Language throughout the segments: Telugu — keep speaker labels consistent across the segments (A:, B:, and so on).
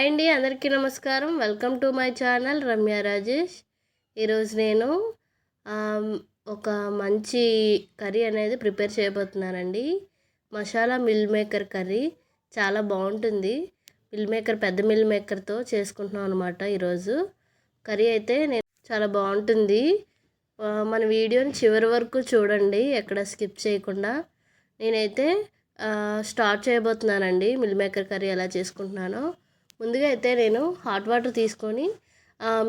A: హాయ్ అండి అందరికీ నమస్కారం. Welcome to my channel Ramya Rajesh. ఈరోజు నేను ఒక మంచి కర్రీ అనేది prepare చేయబోతున్నానండి. Masala meal maker curry. చాలా బాగుంటుంది. మిల్ మేకర్ పెద్ద మిల్ మేకర్తో చేసుకుంటున్నాం అనమాట ఈరోజు. కర్రీ అయితే నేను చాలా బాగుంటుంది. మన వీడియోని చివరి వరకు చూడండి ఎక్కడ స్కిప్ చేయకుండా. నేనైతే స్టార్ట్ చేయబోతున్నానండి మిల్ మేకర్ కర్రీ ఎలా చేసుకుంటున్నానో. ముందుగా అయితే నేను హాట్ వాటర్ తీసుకొని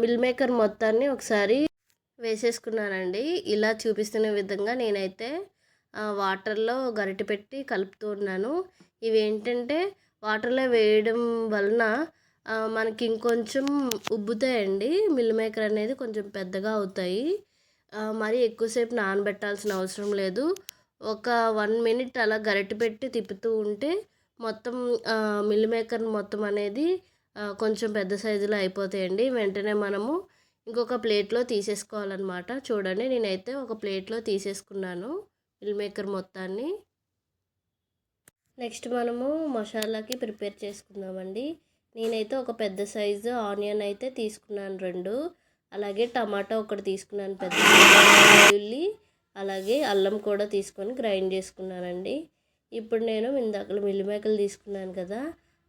A: మిల్ మేకర్ మొత్తాన్ని ఒకసారి వేసేసుకున్నానండి. ఇలా చూపిస్తున్న విధంగా నేనైతే వాటర్లో గరిటె పెట్టి కలుపుతూ ఉన్నాను. ఇవి ఏంటంటే వాటర్లో వేయడం వలన మనకి ఇంకొంచెం ఉబ్బుతాయండి. మిల్ మేకర్ అనేది కొంచెం పెద్దగా అవుతాయి. మరి ఎక్కువసేపు నానబెట్టాల్సిన అవసరం లేదు. ఒక వన్ మినిట్ అలా గరిటె పెట్టి తిప్పుతూ ఉంటే మొత్తం మిల్ మేకర్ మొత్తం అనేది కొంచెం పెద్ద సైజులో అయిపోతాయండి. వెంటనే మనము ఇంకొక ప్లేట్లో తీసేసుకోవాలన్నమాట. చూడండి నేనైతే ఒక ప్లేట్లో తీసేసుకున్నాను మిల్ మేకర్ మొత్తాన్ని. నెక్స్ట్ మనము మసాలాకి ప్రిపేర్ చేసుకుందామండి. నేనైతే ఒక పెద్ద సైజు ఆనియన్ అయితే తీసుకున్నాను రెండు. అలాగే టమాటా ఒకటి తీసుకున్నాను పెద్ద వెల్లుల్లి అలాగే అల్లం కూడా తీసుకొని గ్రైండ్ చేసుకున్నానండి. ఇప్పుడు నేను ఇందాక మిల్లిమేకలు తీసుకున్నాను కదా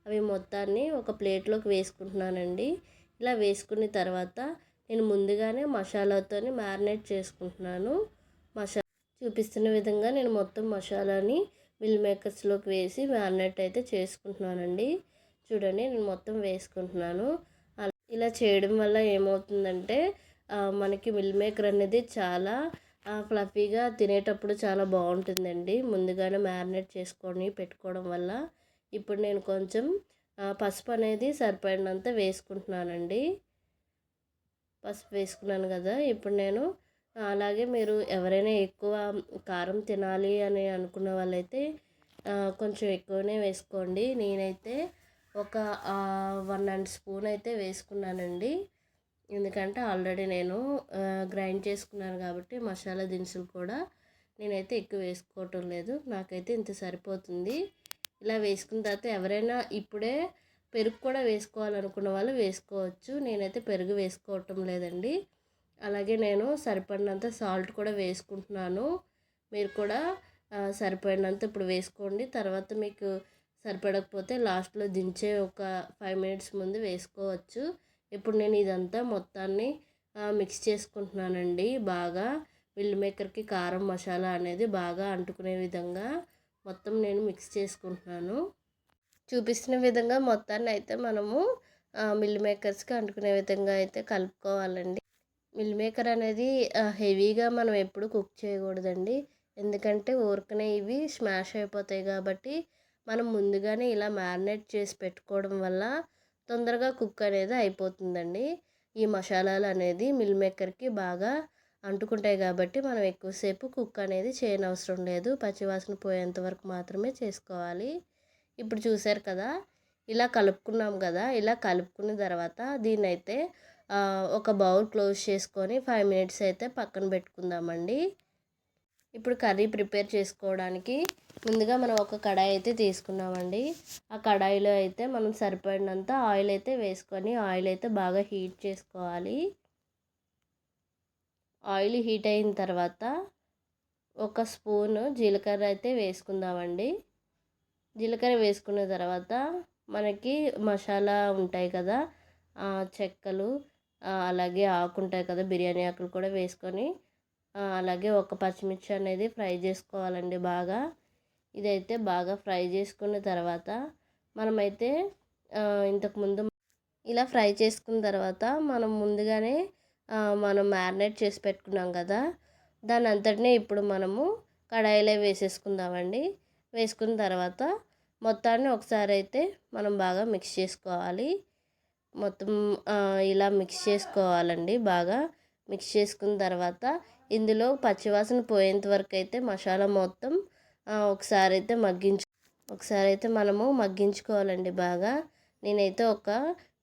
A: అవి మొత్తాన్ని ఒక ప్లేట్లోకి వేసుకుంటున్నానండి. ఇలా వేసుకున్న తర్వాత నేను ముందుగానే మసాలాతోని మ్యారినేట్ చేసుకుంటున్నాను. మసా చూపిస్తున్న విధంగా నేను మొత్తం మసాలాని మిల్ మేకర్స్లోకి వేసి మ్యారినేట్ అయితే చేసుకుంటున్నానండి. చూడండి నేను మొత్తం వేసుకుంటున్నాను. ఇలా చేయడం వల్ల ఏమవుతుందంటే మనకి మిల్ మేకర్ అనేది చాలా ఫ్లఫీగా తినేటప్పుడు చాలా బాగుంటుందండి. ముందుగానే మ్యారినేట్ చేసుకొని పెట్టుకోవడం వల్ల ఇప్పుడు నేను కొంచెం పసుపు అనేది సరిపడినంత వేసుకుంటున్నానండి. పసుపు వేసుకున్నాను కదా ఇప్పుడు నేను అలాగే మీరు ఎవరైనా ఎక్కువ కారం తినాలి అని అనుకున్న వాళ్ళైతే కొంచెం ఎక్కువనే వేసుకోండి. నేనైతే ఒక వన్ అండ్ స్పూన్ అయితే వేసుకున్నానండి. ఎందుకంటే ఆల్రెడీ నేను గ్రైండ్ చేసుకున్నాను కాబట్టి మసాలా దినుసులు కూడా నేనైతే ఎక్కువ వేసుకోవటం లేదు. నాకైతే ఇంత సరిపోతుంది. ఇలా వేసుకున్న తర్వాత ఎవరైనా ఇప్పుడే పెరుగు కూడా వేసుకోవాలనుకున్న వాళ్ళు వేసుకోవచ్చు. నేనైతే పెరుగు వేసుకోవటం లేదండి. అలాగే నేను సరిపడినంత సాల్ట్ కూడా వేసుకుంటున్నాను. మీరు కూడా సరిపడినంత ఇప్పుడు వేసుకోండి. తర్వాత మీకు సరిపడకపోతే లాస్ట్లో దించే ఒక ఫైవ్ మినిట్స్ ముందు వేసుకోవచ్చు. ఇప్పుడు నేను ఇదంతా మొత్తాన్ని మిక్స్ చేసుకుంటున్నానండి. బాగా మిల్ మేకర్కి కారం మసాలా అనేది బాగా అంటుకునే విధంగా మొత్తం నేను మిక్స్ చేసుకుంటున్నాను. చూపిస్తున్న విధంగా మొత్తాన్ని అయితే మనము మిల్ మేకర్స్కి అంటుకునే విధంగా అయితే కలుపుకోవాలండి. మిల్ మేకర్ అనేది హెవీగా మనం ఎప్పుడు కుక్ చేయకూడదండి. ఎందుకంటే ఊరికనే ఇవి స్మాష్ అయిపోతాయి కాబట్టి మనం ముందుగానే ఇలా మ్యారినేట్ చేసి పెట్టుకోవడం వల్ల తొందరగా కుక్ అనేది అయిపోతుందండి. ఈ మసాలాలు అనేది మిల్ మేకర్కి బాగా అంటుకుంటాయి కాబట్టి మనం ఎక్కువసేపు కుక్ అనేది చేయనవసరం లేదు. పచ్చివాసన పోయేంత వరకు మాత్రమే చేసుకోవాలి. ఇప్పుడు చూసారు కదా ఇలా కలుపుకున్నాం కదా ఇలా కలుపుకున్న తర్వాత దీన్ని అయితే ఒక బౌల్ క్లోజ్ చేసుకొని ఫైవ్ మినిట్స్ అయితే పక్కన పెట్టుకుందామండి. ఇప్పుడు కర్రీ ప్రిపేర్ చేసుకోవడానికి ముందుగా మనం ఒక కడాయి అయితే తీసుకున్నామండి. ఆ కడాయిలో అయితే మనం సరిపడినంత ఆయిల్ అయితే వేసుకొని ఆయిల్ అయితే బాగా హీట్ చేసుకోవాలి. ఆయిల్ హీట్ అయిన తర్వాత ఒక స్పూన్ జీలకర్ర అయితే వేసుకుందామండి. జీలకర్ర వేసుకున్న తర్వాత మనకి మసాలా ఉంటాయి కదా చెక్కలు అలాగే ఆకు ఉంటాయి కదా బిర్యానీ ఆకులు కూడా వేసుకొని అలాగే ఒక పచ్చిమిర్చి అనేది ఫ్రై చేసుకోవాలండి బాగా. ఇదైతే బాగా ఫ్రై చేసుకున్న తర్వాత మనమైతే ఇంతకుముందు ఇలా ఫ్రై చేసుకున్న తర్వాత మనం ముందుగానే మనం మ్యారినేట్ చేసి పెట్టుకున్నాం కదా దాని అంతటినే ఇప్పుడు మనము కడాయిలో వేసేసుకుందామండి. వేసుకున్న తర్వాత మొత్తాన్ని ఒకసారి అయితే మనం బాగా మిక్స్ చేసుకోవాలి. మొత్తం ఇలా మిక్స్ చేసుకోవాలండి బాగా. మిక్స్ చేసుకున్న తర్వాత ఇందులో పచ్చివాసన పోయేంత వరకు అయితే మసాలా మొత్తం ఒకసారి అయితే మగ్గించు ఒకసారి అయితే మనము మగ్గించుకోవాలండి బాగా. నేనైతే ఒక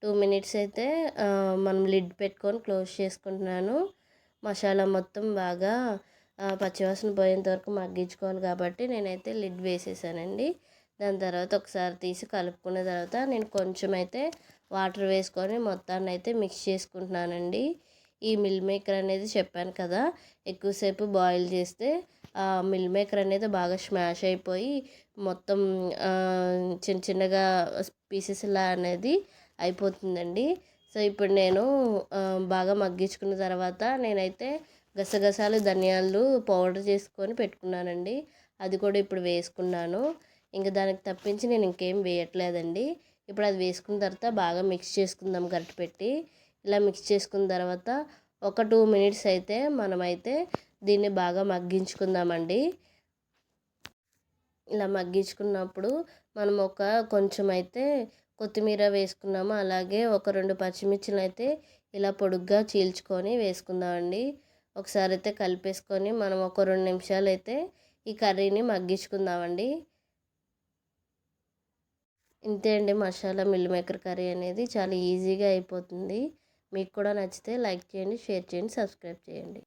A: టూ మినిట్స్ అయితే మనం లిడ్ పెట్టుకొని క్లోజ్ చేసుకుంటున్నాను. మసాలా మొత్తం బాగా పచ్చివాసన పోయేంత వరకు మగ్గించుకోవాలి కాబట్టి నేనైతే లిడ్ వేసేసానండి. దాని తర్వాత ఒకసారి తీసి కలుపుకున్న తర్వాత నేను కొంచెం అయితే వాటర్ వేసుకొని మొత్తాన్ని అయితే మిక్స్ చేసుకుంటున్నానండి. ఈ మిల్ మేకర్ అనేది చెప్పాను కదా ఎక్కువసేపు బాయిల్ చేస్తే మిల్ మేకర్ అనేది బాగా స్మాష్ అయిపోయి మొత్తం చిన్న చిన్నగా పీసెస్ ఇలా అనేది అయిపోతుందండి. సో ఇప్పుడు నేను బాగా మగ్గించుకున్న తర్వాత నేనైతే గసగసాలు ధనియాలు పౌడర్ చేసుకొని పెట్టుకున్నానండి. అది కూడా ఇప్పుడు వేసుకున్నాను. ఇంకా దానికి తప్పించి నేను ఇంకేం వేయట్లేదండి. ఇప్పుడు అది వేసుకున్న తర్వాత బాగా మిక్స్ చేసుకుందాం గరిటె పెట్టి. ఇలా మిక్స్ చేసుకున్న తర్వాత ఒక టూ మినిట్స్ అయితే మనమైతే దీన్ని బాగా మగ్గించుకుందామండి. ఇలా మగ్గించుకున్నప్పుడు మనం ఒక కొంచెం అయితే కొత్తిమీర వేసుకున్నాము. అలాగే ఒక రెండు పచ్చిమిర్చిలు అయితే ఇలా పొడుగ్గా చీల్చుకొని వేసుకుందామండి. ఒకసారి అయితే కలిపేసుకొని మనం ఒక రెండు నిమిషాలు అయితే ఈ కర్రీని మగ్గించుకుందామండి. ఇంతే అండి. మసాలా మిల్ మేకర్ కర్రీ అనేది చాలా ఈజీగా అయిపోతుంది. మీకు కూడా నచ్చితే లైక్ చేయండి షేర్ చేయండి సబ్స్క్రైబ్ చేయండి.